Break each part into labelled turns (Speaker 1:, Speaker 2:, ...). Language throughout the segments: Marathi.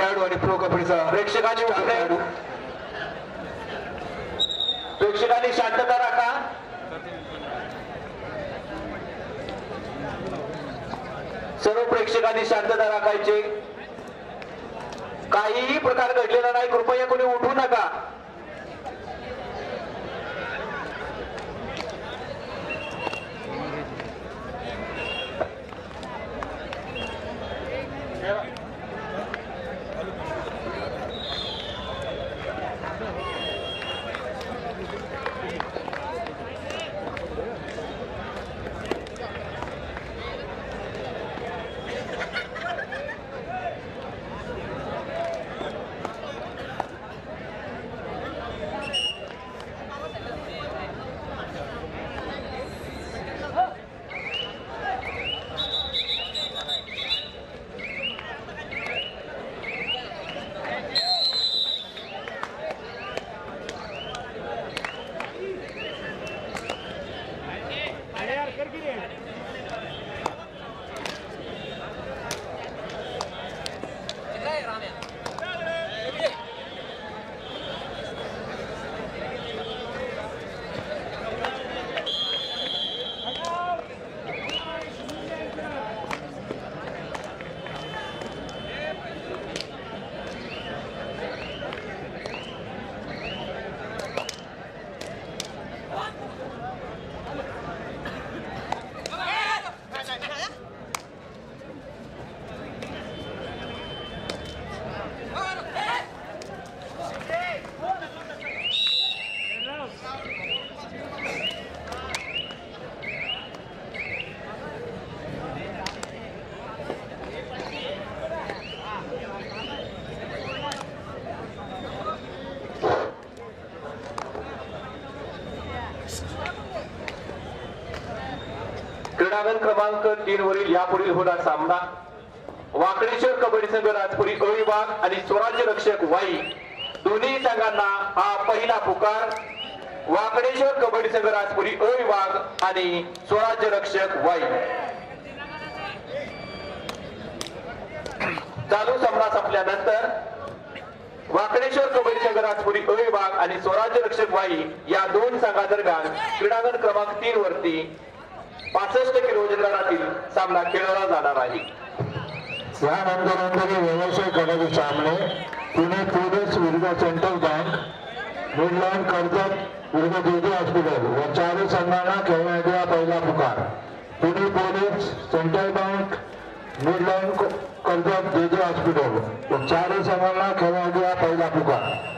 Speaker 1: खेळाडू आणि प्रो कबड्डीचा
Speaker 2: प्रेक्षकांनी.
Speaker 1: खेळाडू.
Speaker 2: प्रेक्षकांनी शांतता राखा. सर्व प्रेक्षकांनी शांतता राखायची. काहीही प्रकार घडलेला नाही. कृपया कोणी उठू नका. क्रीडांगण क्रमांक तीन वरील यापुढील होणार सामना. वाकडेश्वर कबड्डी संघ राजपुरी अ विभाग आणि स्वराज्य रक्षक वाई. दोन्ही संघांना हा पहिला पुकार. वाकडेश्वर कबड्डी संघ राजपुरी अ विभाग आणि स्वराज्य रक्षक वाई. चालू सामना संपल्यानंतर वाकडेश्वर कबड्डी संघ राजपुरी अ विभाग आणि स्वराज्य रक्षक वाई या दोन संघादरम्यान क्रीडांगण क्रमांक तीन वरती पासष्ट किलो वजनगटातील सामना खेळवला जाणार आहे.
Speaker 3: यानंतर अंतरी व्यवसाय कबड्डी सामने पुणे पोलीस विरुद्ध सेंट्रल बँक मिडलँड कर्जत विरुद्ध जेजे हॉस्पिटल. या चारही संघांना खेळण्यात या पहिला पुकार. Pune police Central Bank Midland Karjat J J hospital. या चारही संघांना खेळण्यात या पहिला पुकार.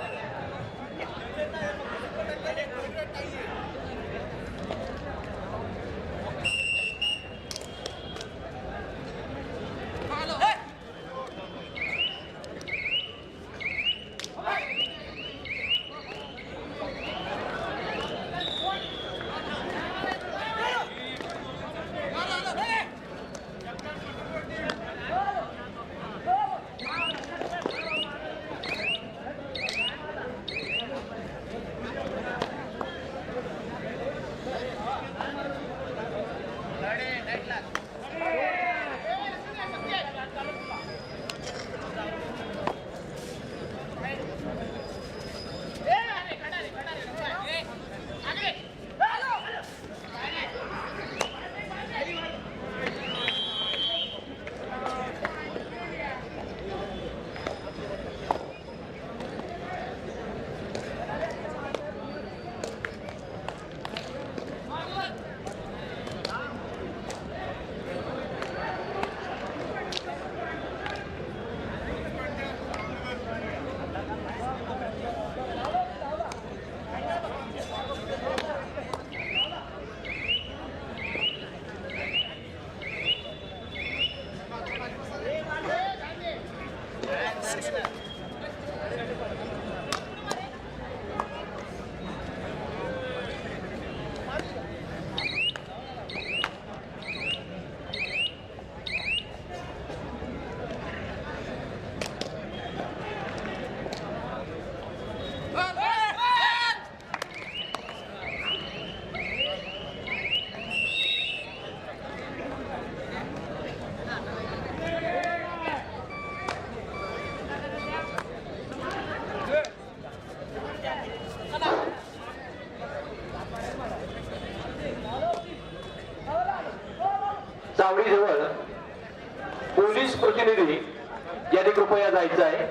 Speaker 2: प्रतिनिधी यांनी कृपया जायचं आहे.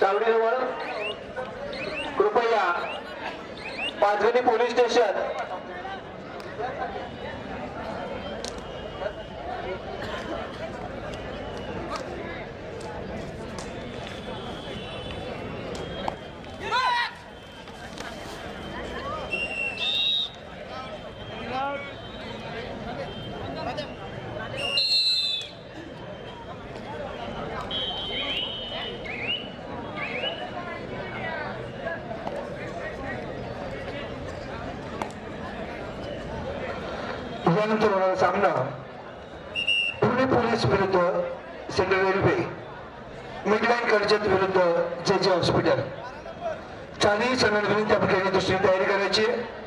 Speaker 2: तावडीजवळ कृपया पाचगणी पोलीस स्टेशन
Speaker 1: यानंतर होणारा सामना पुणे पोलीस विरुद्ध सेंट्रल रेल्वे मिडलाईन कर्जत विरुद्ध जे जे हॉस्पिटल चारही संघांना विरुद्ध आपण दृष्टीने तयारी करायची आहे.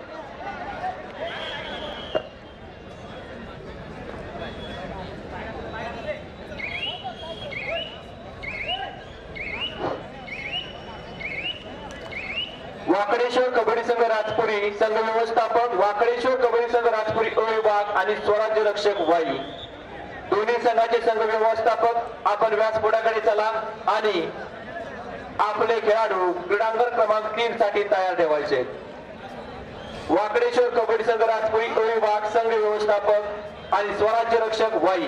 Speaker 2: वाकडेश्वर कबड्डी संघ राजपुरी संघ व्यवस्थापक वाकडेश्वर कबड्डी संघ राजपुरी अ विभाग आणि स्वराज्य रक्षक वाई. दोन्ही संघाचे संघ व्यवस्थापक आपण व्यासपुढाकडे चला आणि आपले खेळाडू क्रीडांगण क्रमांक तीन साठी तयार ठेवायचे. वाकडेश्वर कबड्डी संघ राजपुरी अ विभाग संघ व्यवस्थापक आणि स्वराज्य रक्षक वाई.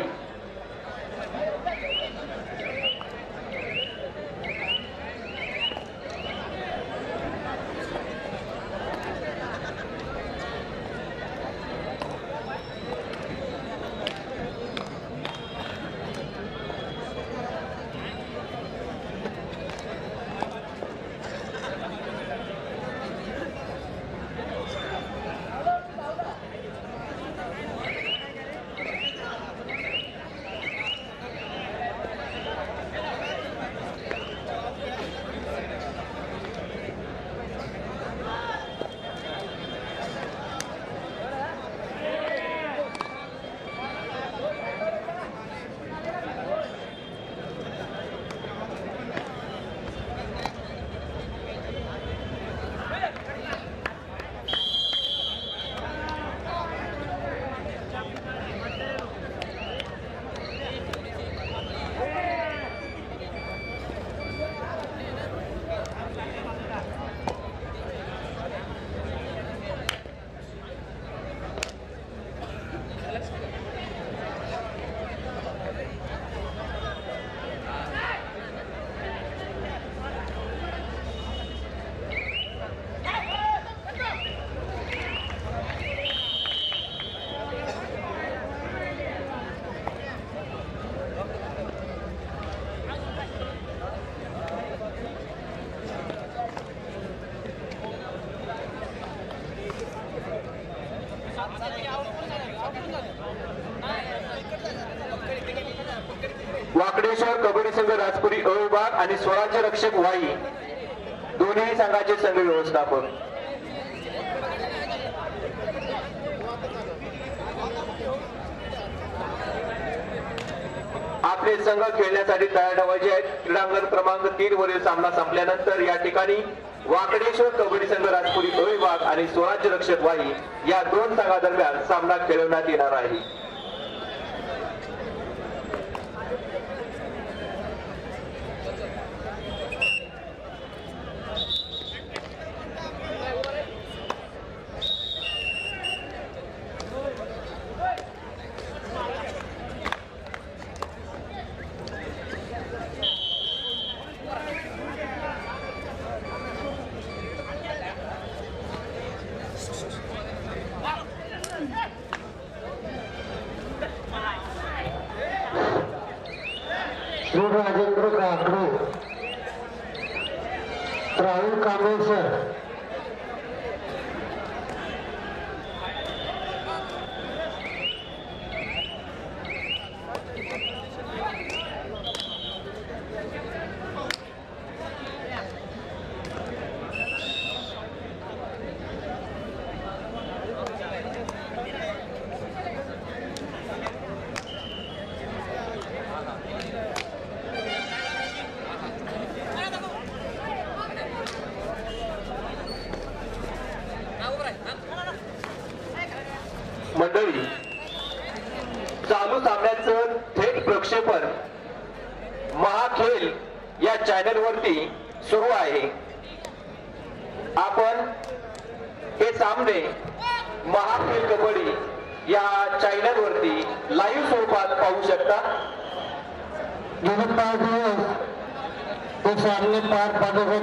Speaker 2: शहर कबड्डी संघ राजपुरी अ विभाग आणि स्वराज्य रक्षक वाई. दोन्ही संघाचे संघ व्यवस्थापक आपले संघ खेळण्यासाठी तयार ठेवायचे आहेत. क्रीडांगण क्रमांक तीन वरील सामना संपल्यानंतर या ठिकाणी वाकडेश्वर कबड्डी संघ राजपुरी अ विभाग आणि स्वराज्य रक्षक वाई या दोन संघादरम्यान सामना खेळवण्यात येणार आहे.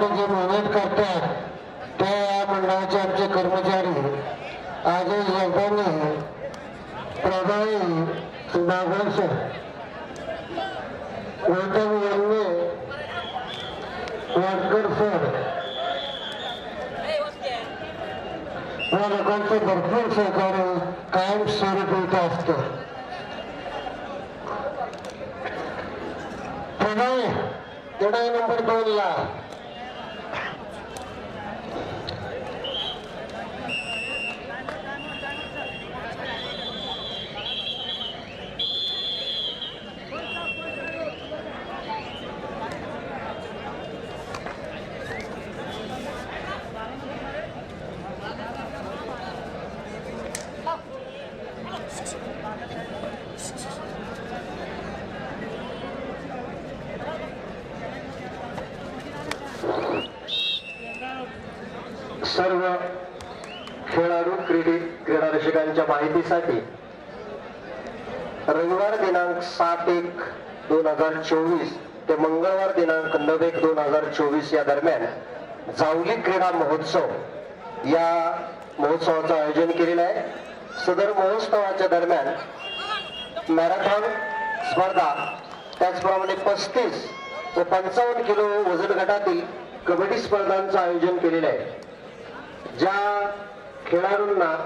Speaker 4: पाडण्यासाठी जे मेहनत करतात त्या या मंडळाचे आमचे कर्मचारी आजही जगताने प्रभावी सुधागर्ष गौतम यांनी वाडकर सर या लोकांचं भरपूर सहकार्य कायम स्वरूपी असतं. प्रणय नंबर दोन ला
Speaker 5: सर्व खेळाडू क्रीडे क्रीडा रसिकांच्या माहितीसाठी रविवार दिनांक सात एक दोन हजार चोवीस ते मंगळवार दिनांक नऊ एक दोन हजार चोवीस या दरम्यान जावली क्रीडा महोत्सव या महोत्सवाचं आयोजन केलेलं आहे. सदर महोत्सवाच्या दरम्यान मॅरेथॉन स्पर्धा त्याचप्रमाणे पस्तीस व पंचावन्न किलो वजन गटातील कबड्डी स्पर्धांचं आयोजन केलेलं आहे. ज्या खेळाडूंना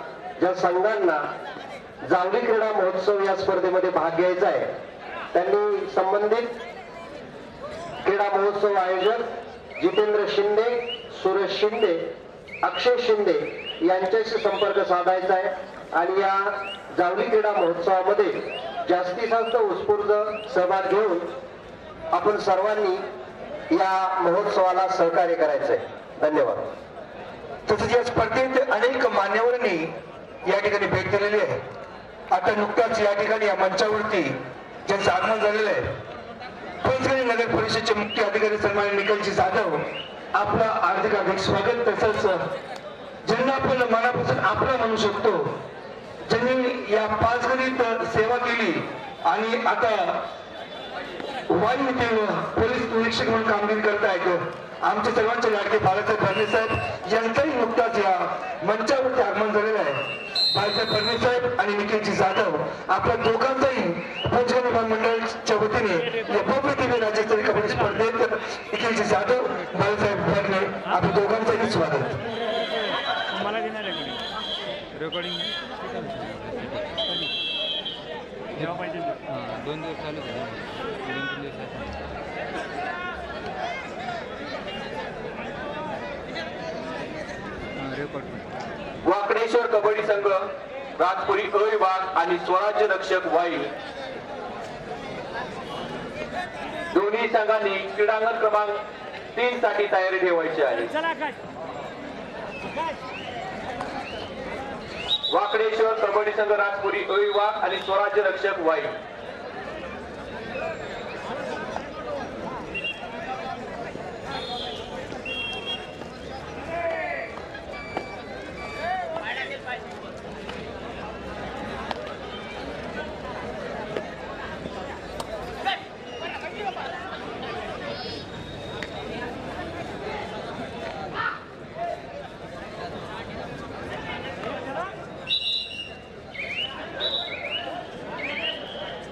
Speaker 5: ज्या संघांना जावली क्रीडा महोत्सव या स्पर्धेमध्ये भाग घ्यायचा आहे त्यांनी संबंधित क्रीडा महोत्सव आयोजक जितेंद्र शिंदे सुरेश शिंदे अक्षय शिंदे यांच्याशी संपर्क साधायचा आहे. आणि या जावली क्रीडा महोत्सवामध्ये जास्तीत जास्त उत्स्फूर्त सहभाग घेऊन आपण सर्वांनी या महोत्सवाला सहकार्य करायचंय. धन्यवाद.
Speaker 1: तसंच या स्पर्धेत अनेक मान्यवरांनी या ठिकाणी भेट दिलेली आहे. आता नुकताच या ठिकाणी या मंचावरती ज्यांचं आगमन झालेलं आहे पंचगणी नगर परिषदेचे मुख्य अधिकारी सन्मान निखिलजी जाधव आपला हार्दिक हार्दिक स्वागत. तसंच ज्यांना आपण मनापासून आपला म्हणू शकतो ज्यांनी या पाचगणीत सेवा केली आणि आता वायू येथील पोलीस निरीक्षक म्हणून कामगिरी करत आहेत आमचे सर्वांचे लाडके बाळासाहेब भरणे साहेब यांचाही नुकताच या मंचावरती आगमन झालेलं आहे. बाळासाहेब फडणवीस साहेब आणि निखिलजी जाधव आपल्या दोघांचाही पंचगणी विभाग मंडळाच्या वतीने या भव्य दिव्य राज्यस्तरीय कबड्डी स्पर्धेत निखिलजी जाधव बाळासाहेब फडणे आपल्या दोघांचंही स्वागत.
Speaker 6: रेकॉर्डिंग दोन दिवस चालू दोन तीन दिवस रेकॉर्ड
Speaker 2: वाकडेश्वर कबड्डी संघ राजपुरी अ विभाग आणि स्वराज्य रक्षक वाई दोन्ही संघांनी क्रीडांगण क्रमांक तीन साठी तयारी ठेवायची आहे. वाकडेश्वर कबड्डी संघ राजपुरी अ विभाग आणि स्वराज्य रक्षक वाई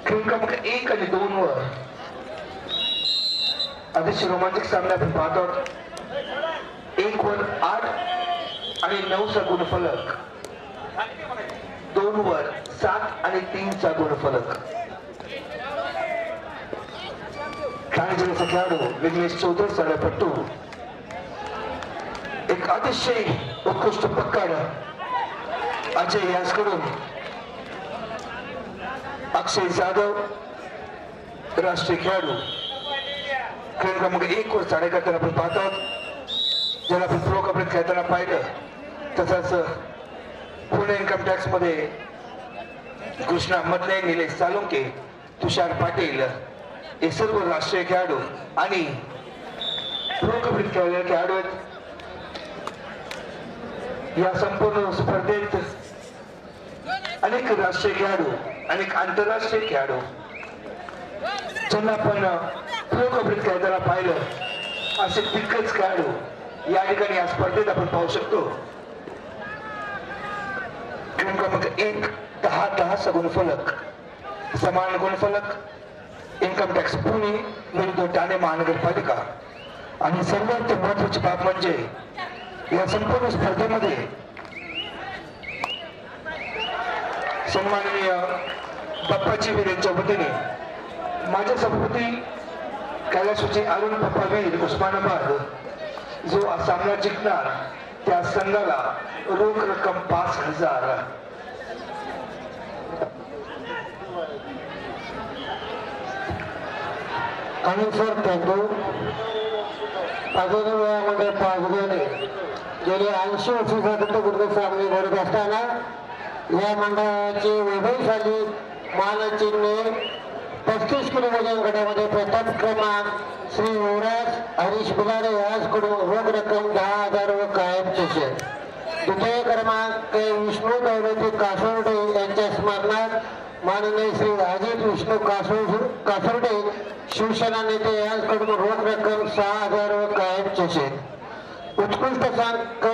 Speaker 1: खेळ क्रमांक एक आणि दोन वर अतिशय रोमांचक सामना आपण एक वर आठ आणि नऊचा गुणफलक दोन वर सात आणि तीनचा गुणफलक ठाणे जिल्ह्याचा खेळाडू विघ्नेश चौधरी सरळपट्टू. एक अतिशय उत्कृष्ट पक्काड अजय यासकडून. अक्षय जाधव राष्ट्रीय खेळाडू. खेळ क्रमांक एक वर साडेकर आपण पाहत ज्याला आपण प्रो कबड्डीत खेळताना पाहिलं तसंच पुणे इन्कम टॅक्समध्ये कृष्णा मधले निलेश सालुंके तुषार पाटील हे सर्व राष्ट्रीय खेळाडू आणि प्रो कबड्डी खेळलेले खेळाडू आहेत या संपूर्ण स्पर्धेत अनेक राष्ट्रीय खेळाडू अनेक आंतरराष्ट्रीय खेळाडू ज्यांना आपण प्रो खेळताना पाहिलं असे दिग्गज खेळाडू या ठिकाणी या स्पर्धेत आपण पाहू शकतो. क्रम क्रमांक एक दहा दहा गुणफलक. समान गुणफलक इन्कम टॅक्स पुणे विरुद्ध ठाणे महानगरपालिका. आणि सर्वात महत्वाची बाब म्हणजे या संपूर्ण स्पर्धेमध्ये सन्माननीय बाप्पाची वीर यांच्या वतीने माझ्या सभापती कैलासोचे अरुण बाप्पा वीर उस्मानाबाद जो सामना जिंकणार त्या संघाला रोख रक्कम पाच हजार.
Speaker 4: आणि सर त्यांनी अजून वेळामध्ये पाचगणे गेले ऐंशी वर्षासाठी गुरुदेव सामने घडत असताना या मंडळाची वैभवशाली मानचिन्हे पस्तीस किलो वजन गटामध्ये प्रथम क्रमांक श्री युवराज हरीश बुलारे याजकडून रोख रक्कम दहा हजार व कायमचे शेअर द्वितीय क्रमांक विष्णू दौलती कासोर्डे यांच्या स्मरणात माननीय श्री अजित विष्णू कासोड कासोर्डे शिवसेना नेते याजकडून रोख रक्कम सहा हजार व कायमचे शेत उत्कृष्ट संघ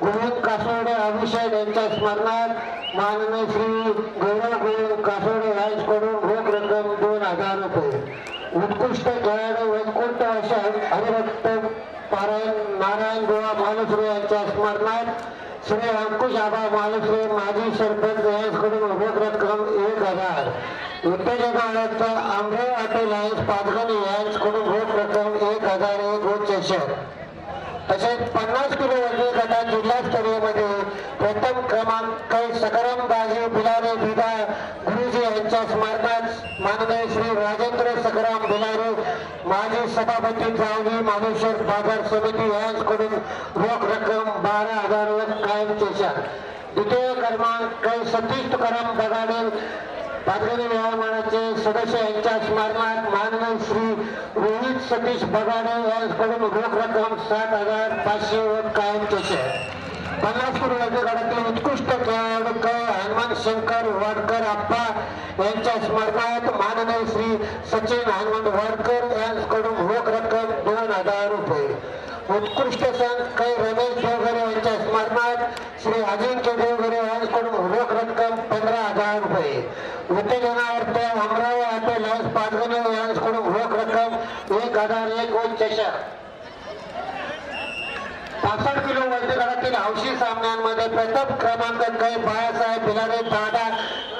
Speaker 4: गोविंद कासोडे अभिषेक यांच्या स्मरणात माननीय श्री गौरव गोविंद कासोडे यांच्याकडून रोख रक्कम दोन हजार रुपये उत्कृष्ट खेळाडू वैकुंठ अशा हरिभक्त पारायण नारायण गोवा मालुसरे यांच्या स्मरणात श्री अंकुश आबा मालुसरे माजी सरपंच यांच्याकडून रोख रक्कम एक हजार. उत्तेजनार्थ आंबे ऑटो लायन्स पाचगणी यांच्याकडून रोख रक्कम एक हजार एक व चषक. तसेच पन्नास किलो वर्गीय गटात जिल्हास्तरीयमध्ये प्रथम क्रमांक सकाराम बाजी बिलारे भिदा गुरुजी यांच्या स्मरणात माननीय श्री राजेंद्र सखराम बिलारे माजी सभापती जावली मानेश्वर बाजार समिती यांकडून रोख रक्कम बारा हजार कायम चेषक द्वितीय क्रमांक सतीश तुकाराम बगाडे पाथगणी न्यायमानाचे सदस्य यांच्या स्मरणात माननीय श्री रोहित सतीश बगाडे यांकडून रोख रक्कम सात हजार पाचशे व कायम चषक पन्नास किलो गटातील उत्कृष्ट खेळाडू हनुमान शंकर वाडकर आप्पा यांच्या स्मरणात माननीय श्री सचिन हनुमान वाडकर यांकडून रोख रक्कम दोन हजार रुपये. उत्कृष्ट संघ कै रमेश देवघरे यांच्या स्मरणात श्री अजिंक्य देवघरे यांच्याकडून रोख रक्कम पंधरा हजार रुपये उत्तेजनार्थ अमरावती ऑटो लाईन्स पाचगणी यांच्याकडून रोख रक्कम एक हजार एक व चषक पासष्ट किलो वजनगटातील हौशी सामन्यांमध्ये प्रथम क्रमांक कै बाळासाहेब भिलारे दादा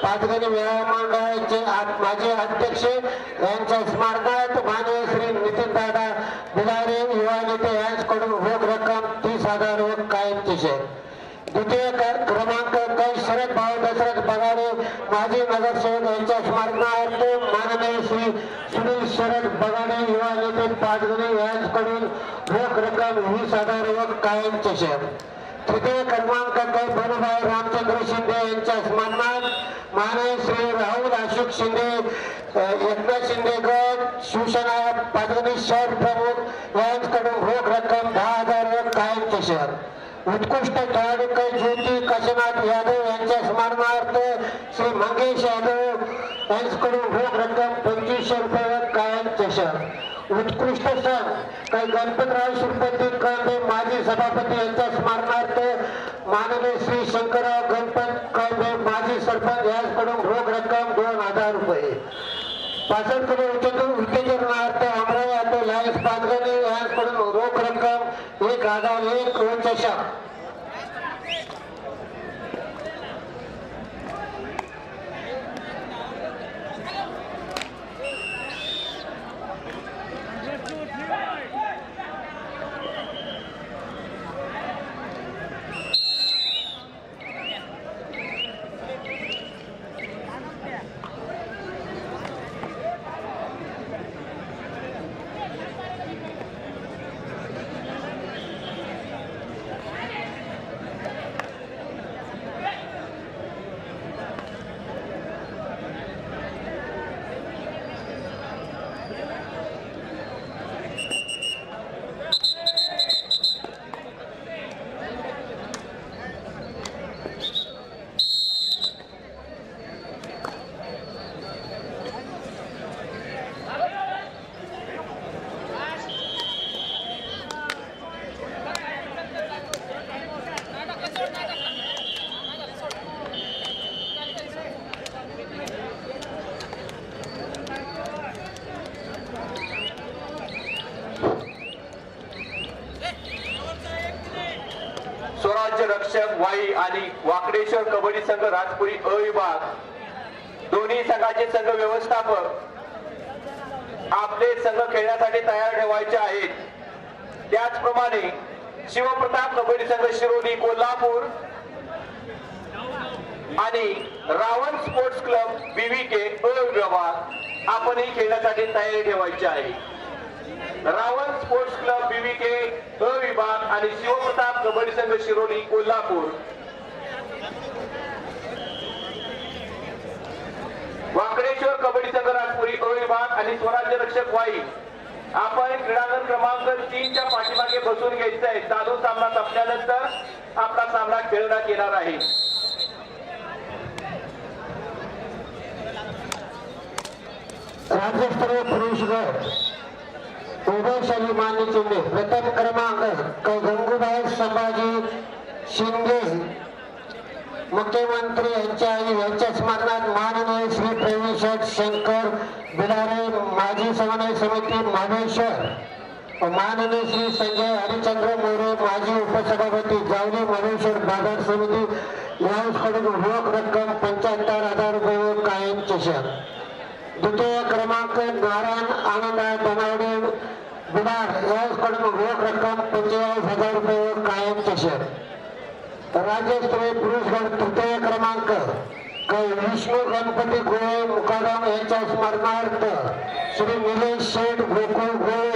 Speaker 4: पाचगणी मेळा मंडळाचे माजी अध्यक्ष यांच्या स्मारकात माननीय श्री नितीन दादा भिलारे युवा नेते यांच्याकडून रोख रक्कम तीस हजार व कायम चषक द्वितीय क्रमांक काही शरद भाऊ दशरथ बगाडे माजी नगरसेवक यांच्या स्मरणार्थ माननीय श्री सुनील शरद बगाडे युवा नेते पाचगणी यांच्याकडून रोख रक्कम वीस हजार व कायम चषक तृतीय क्रमांक कै बनुभाई रामचंद्र शिंदे यांच्या स्मरणात माने श्री राहुल अशोक शिंदे अ, एकनाथ शिंदे गट शिवसेना पाचगणी शहर प्रमुख यांच्याकडून रोख रक्कम दहा हजार व कायम शहर. उत्कृष्ट खेळाडू ज्योती काशीनाथ यादव यांच्या स्मरणार्थ श्री मंगेश यादव यांच्याकडून रोख रक्कम पंचवीसशे रुपये कायम चषक. उत्कृष्ट सण काही गणपतराव श्रीपती कांबे माजी सभापती यांच्या स्मरणार्थ माननीय श्री शंकरराव गणपत कांबे माजी सरपंच यांच्याकडून रोख रक्कम दोन हजार रुपये. पासष्ट किलो उत्तेजनार्थ अमरावती ऑटो लाईन्स पाचगणी यांच्याकडून रोख रक्कम एक हजार एक व चषक.
Speaker 2: वाई आणि वाकडेश्वर कबड्डी संघ राजपुरी अ विभाग दोन्ही संघाचे संघ व्यवस्थापक आपले संघ खेळण्यासाठी तयार ठेवायचे आहेत. त्याचप्रमाणे शिवप्रताप कबड्डी संघ शिरोली कोल्हापूर आणि रावण स्पोर्ट्स क्लब बीव्हीके अ विभाग आपणही खेळण्यासाठी तयारी ठेवायची आहे. रावण स्पोर्ट्स क्लब बीव्हीके अ विभाग आणि शिवप्रताप कबड्डी संघ शिरोली कोल्हापूर. वाकडेश्वर कबड्डी संघ राजपुरी अ विभाग आणि स्वराज्य रक्षक वाई. आपण क्रीडांगण क्रमांक तीनच्या पाठीमागे बसून घ्यायचं आहे. चालू सामना संपल्यानंतर आपला सामना खेळण्यात येणार आहे.
Speaker 4: राज्यस्तरीय पुरुष गट. उभयशाली मान्य चिन्हे प्रथम क्रमांक गंगूबाई संभाजी शिंदे. मुख्यमंत्री यांच्या आई यांच्या स्मरणात माननीय श्री प्रवीण शंकर बिलारे माजी समन्वय समिती महाबळेश्वर. माननीय श्री संजय हरिचंद्र मोरे माजी उपसभापती जावली महाबळेश्वर बाजार समिती याकडून रोख रक्कम पंच्याहत्तर हजार रुपये कायम चषक द्वितीय क्रमांक नारायण आनंद धनावडे बिडार याकडून रोख रक्कम पंचेचाळीस हजार रुपये व कायम चषक राज्यस्तरीय पुरुष तृतीय क्रमांक क- विष्णू गणपती गोळे मुकादम यांच्या स्मरणार्थ श्री निलेश शेठ गोकुळ गोळे